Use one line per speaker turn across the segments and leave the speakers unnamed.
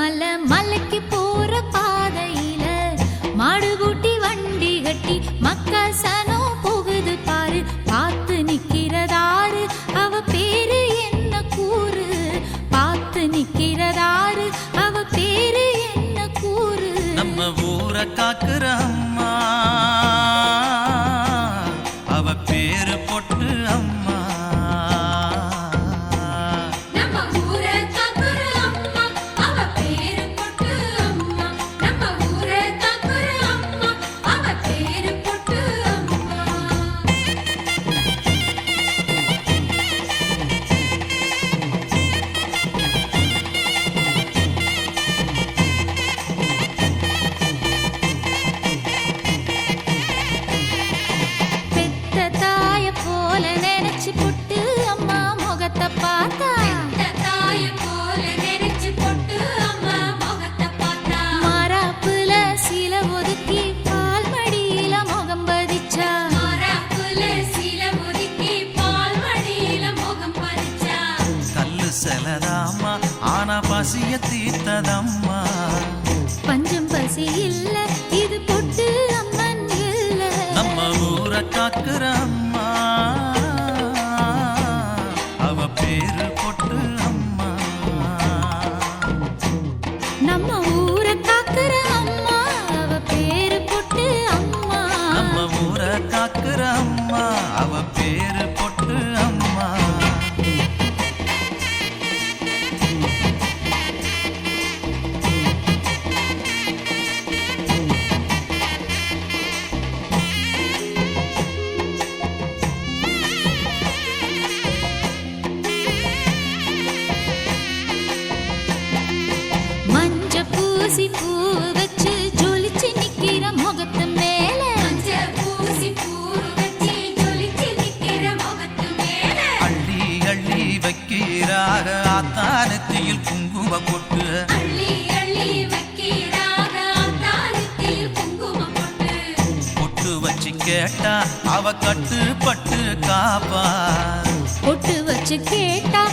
మల మలకి పూర பசிய தீர்த்ததம்மா.
பஞ்சம் பசி இல்ல இது பொட்டு அம்மன் இல்ல.
நம்ம ஊரை காக்குற அம்மா. அவ பேரு பொட்டு அம்மா.
நம்ம ஊரை காக்குற அம்மா அவ பேரு
அவ கட்டுப்பட்டு காப்பா
கொட்டு வச்சு கேட்டா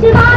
起吧。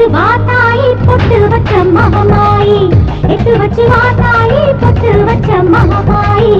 வச்சு வா தாயி பொட்டு வச்ச மகமாயி. எட்டு வச்சு வா தாயி பொட்டு வச்ச மகமாயி.